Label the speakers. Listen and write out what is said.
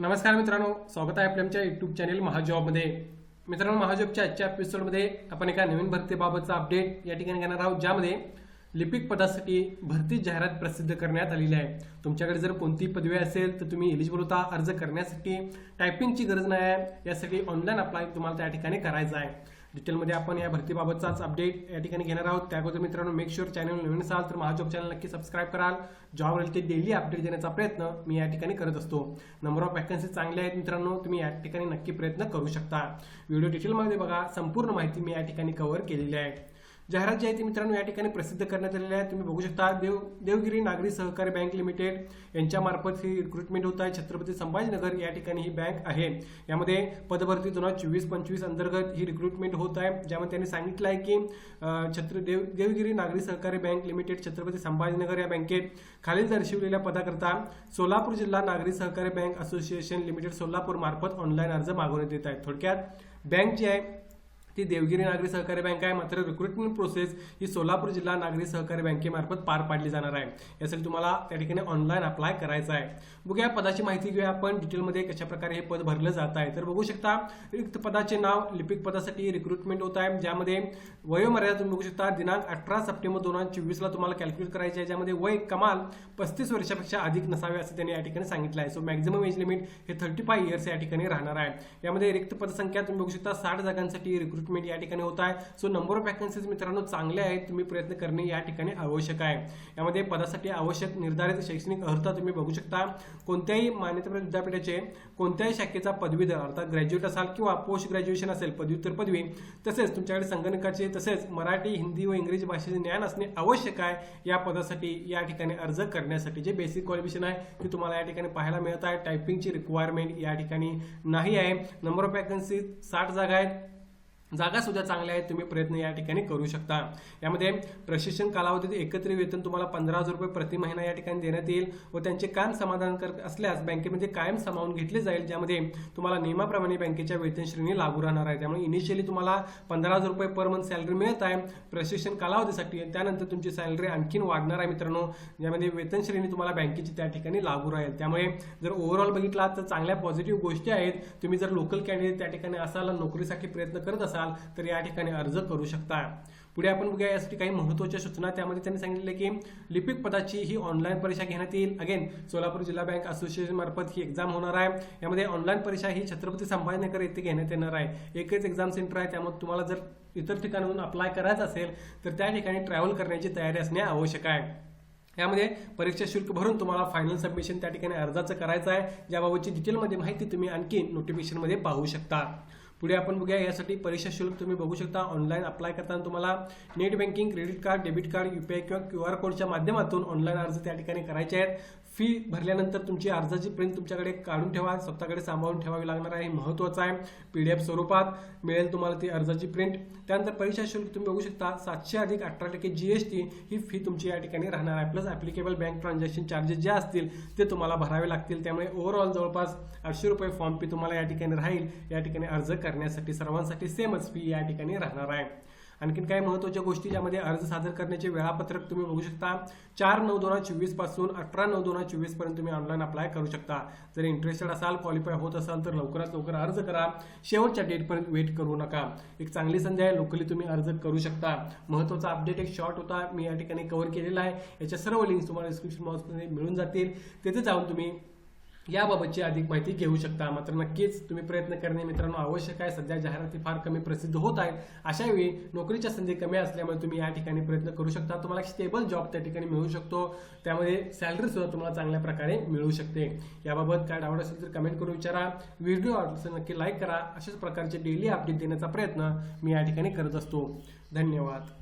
Speaker 1: नमस्कार मित्रांनो स्वागत आहे आपल्या आमच्या युट्यूब चॅनेल महाजॉबमध्ये. मित्रांनो महाजॉबच्या आजच्या एपिसोडमध्ये आपण एका नवीन भरतीबाबतचा अपडेट या ठिकाणी घेणार आहोत ज्यामध्ये लिपिक पदासाठी भरती जाहिरात प्रसिद्ध करण्यात आलेली आहे. तुमच्याकडे जर कोणती पदवी असेल तर तुम्ही एलिजिबल होता अर्ज करण्यासाठी. टायपिंगची गरज नाही आहे यासाठी ऑनलाईन अप्लाय तुम्हाला त्या ठिकाणी करायचं आहे. डिटेलमध्ये आपण या भरतीबाबतचाच अपडेट या ठिकाणी घेणार आहोत. त्या अगोदर मित्रांनो मेक शुअर चॅनल नवीन असाल तर महाजॉब चॅनल नक्की सबस्क्राईब कराल. जॉब रिलेटेड डेली अपडेट देण्याचा प्रयत्न मी या ठिकाणी करत असतो. नंबर ऑफ वॅकन्सी चांगले आहेत मित्रांनो तुम्ही या ठिकाणी नक्की प्रयत्न करू शकता. व्हिडिओ डिटेलमध्ये बघा संपूर्ण माहिती मी या ठिकाणी कव्हर केलेली आहे. जाहिरात जी आहे ती मित्रांनो या ठिकाणी प्रसिद्ध करण्यात आलेली आहे. तुम्ही बघू शकता देव देवगिरी नागरी सहकारी बँक लिमिटेड यांच्यामार्फत ही रिक्रुटमेंट होत आहे. छत्रपती संभाजीनगर या ठिकाणी ही बँक आहे. यामध्ये पदभरती दोन हजार चोवीस पंचवीस अंतर्गत ही रिक्रुटमेंट होत आहे. ज्यामध्ये त्यांनी सांगितलं आहे की छत्र देव देवगिरी नागरी सहकारी बँक लिमिटेड छत्रपती संभाजीनगर या बँकेत खालील दर्शवलेल्या पदाकरता सोलापूर जिल्हा नागरी सहकारी बँक असोसिएशन लिमिटेड सोलापूर मार्फत ऑनलाईन अर्ज मागवण्यात येत आहेत थोडक्यात बँक जी आहे ती देवगिरी नागरी सहकारी बँक आहे. मात्र रिक्रुटमेंट प्रोसेस ही सोलापूर जिल्हा नागरी सहकारी बँकेमार्फत पार पाडली जाणार आहे. यासाठी तुम्हाला त्या ठिकाणी ऑनलाईन अप्लाय करायचं आहे. बघूया पदाची माहिती घेऊया आपण. डिटेलमध्ये कशा प्रकारे हे पद भरलं जात आहे. तर बघू शकता रिक्त पदाचे नाव लिपिक पदासाठी रिक्रुटमेंट होत आहे. ज्यामध्ये वयोमर्यादा तुम्ही बघू शकता दिनांक अठरा सप्टेंबर दोन हजार चोवीसला तुम्हाला कॅल्क्युलेट करायचे आहे. ज्यामध्ये वय कमाल पस्तीस वर्षापेक्षा अधिक नसावे असं त्यांनी या ठिकाणी सांगितलं आहे. सो मॅक्झिमम एज लिमिट हे थर्टी फाय इयर्स या ठिकाणी राहणार आहे. यामध्ये रिक्त पदसंख्या तुम्ही बघू शकता साठ जागांसाठी रिक्रुटमेंट या ठिकाणी होत आहे. सो नंबर ऑफ वॅकन्सीज मित्रांनो चांगले आहेत. तुम्ही प्रयत्न करणे या ठिकाणी आवश्यक आहे. यामध्ये पदासाठी आवश्यक निर्धारित शैक्षणिक अर्हता तुम्ही बघू शकता. कोणत्याही मान्यताप्राप्त विद्यापीठाचे कोणत्याही शाखेचा पदवीधर अर्थात ग्रॅज्युएट असाल किंवा पोस्ट ग्रॅज्युएशन असेल पदव्युत्तर पदवी तसेच तुमच्याकडे संगणकाचे तसेच मराठी हिंदी व इंग्रजी भाषेचे ज्ञान असणे आवश्यक आहे. या पदासाठी या ठिकाणी अर्ज करण्यासाठी जे बेसिक क्वालिफिकेशन आहे ते तुम्हाला या ठिकाणी पाहायला मिळत आहे. टायपिंगची रिक्वायरमेंट या ठिकाणी नाही आहे. नंबर ऑफ वॅकन्सी साठ जागा आहेत. जागा सुद्धा चांगल्या आहेत तुम्ही प्रयत्न या ठिकाणी करू शकता. यामध्ये प्रशिक्षण कालावधीत एकत्रित वेतन तुम्हाला पंधरा हजार रुपये प्रति महिना या ठिकाणी देण्यात येईल व त्यांचे काम समाधान कर असल्यास बँकेमध्ये म्हणजे कायम सामावून घेतले जाईल ज्यामध्ये तुम्हाला नियमाप्रमाणे बँकेच्या वेतन श्रेणी लागू राहणार आहे. त्यामुळे इनिशियली तुम्हाला पंधरा हजार रुपये पर मंथ सॅलरी मिळत आहे. प्रशिक्षण कालावधीसाठी त्यानंतर तुमची सॅलरी आणखीन वाढणार आहे मित्रांनो. ज्यामध्ये वेतन श्रेणी तुम्हाला बँकेची त्या ठिकाणी लागू राहील. त्यामुळे जर ओव्हरऑल बघितला तर चांगल्या पॉझिटिव्ह गोष्टी आहेत. तुम्ही जर लोकल कॅन्डिडेट त्या ठिकाणी असाल नोकरीसाठी प्रयत्न करत असाल तर या ठिकाणी अर्ज करू शकता. पुढे आपण बघूया यासाठी काही महत्त्वाच्या सूचना. त्यामध्ये त्यांनी सांगितले की लिपिक पदाची ही ऑनलाईन परीक्षा घेण्यात येईल. अगेन सोलापूर जिल्हा बँक असोसिएशन मार्फत ही एक्झाम होणार आहे. यामध्ये ऑनलाईन परीक्षा ही छत्रपती संभाजीनगर येथे घेण्यात येणार आहे. एकच एक्झाम सेंटर आहे. त्यामुळे तुम्हाला जर इतर ठिकाणाहून अप्लाय करायचं असेल तर त्या ठिकाणी ट्रॅव्हल करण्याची तयारी असणे आवश्यक आहे. यामध्ये परीक्षा शुल्क भरून तुम्हाला फायनल सबमिशन त्या ठिकाणी अर्जाचं करायचं आहे. याबाबतची डिटेलमध्ये माहिती तुम्ही आणखी नोटिफिकेशनमध्ये पाहू शकता. पुढे आपण बघूया यासाठी परीक्षा शुल्क तुम्ही बघू शकता. ऑनलाईन अप्लाय करताना तुम्हाला net banking credit card debit card UPI किंवा क्यू आर कोडच्या माध्यमातून ऑनलाईन अर्ज त्या ठिकाणी करायचे आहेत. फी भरल्यानंतर तुमची अर्जाची प्रिंट तुमच्याकडे काढून ठेवा स्वतःकडे सांभाळून ठेवावी लागणार आहे हे महत्त्वाचं आहे. पी डी एफ स्वरूपात मिळेल तुम्हाला ती अर्जाची प्रिंट त्यानंतर परीक्षा शुल्क तुम्ही बघू शकता सातशे अधिक अठरा टक्के जीएसटी ही फी तुमची या ठिकाणी राहणार आहे. Plus applicable bank transaction charges जे असतील ते तुम्हाला भरावे लागतील. त्यामुळे ओव्हरऑल जवळपास आठशे रुपये फॉर्म फी तुम्हाला या ठिकाणी राहील. या ठिकाणी अर्ज करण्यासाठी सर्वांसाठी सेमच फी या ठिकाणी राहणार आहे. आणखीन काही महत्त्वाच्या गोष्टी ज्यामध्ये अर्ज सादर करण्याचे वेळापत्रक तुम्ही बघू शकता. चार नऊ दोन हजार चोवीसपासून अठरा नऊ दोन हजार चोवीसपर्यंत तुम्ही ऑनलाईन अप्लाय करू शकता. जर इंटरेस्टेड असाल क्वालिफाय होत असाल तर लवकरात लवकर अर्ज करा. शेवटच्या डेटपर्यंत वेट करू नका. एक चांगली संधी आहे लोकली तुम्ही अर्ज करू शकता. महत्त्वाचा अपडेट एक शॉर्ट होता मी या ठिकाणी कव्हर केलेला आहे. याच्या सर्व लिंक्स तुम्हाला डिस्क्रिप्शन बॉक्समध्ये मिळून जातील. तिथे जाऊन तुम्ही याबाबतची अधिक माहिती घेऊ शकता. मात्र नक्कीच तुम्ही प्रयत्न करणे मित्रांनो आवश्यक आहे. सध्या जाहिराती फार कमी प्रसिद्ध होत आहेत. अशा वेळी नोकरीच्या संधी कमी असल्यामुळे तुम्ही या ठिकाणी प्रयत्न करू शकता. तुम्हाला स्टेबल जॉब त्या ठिकाणी मिळू शकतो. त्यामध्ये सॅलरी सुद्धा तुम्हाला चांगल्या प्रकारे मिळू शकते. याबाबत काय डाऊट असेल तर कमेंट करून विचारा. व्हिडिओ आवडला नक्की लाईक करा. अशाच प्रकारचे डेली अपडेट देण्याचा प्रयत्न मी या ठिकाणी करत असतो. धन्यवाद.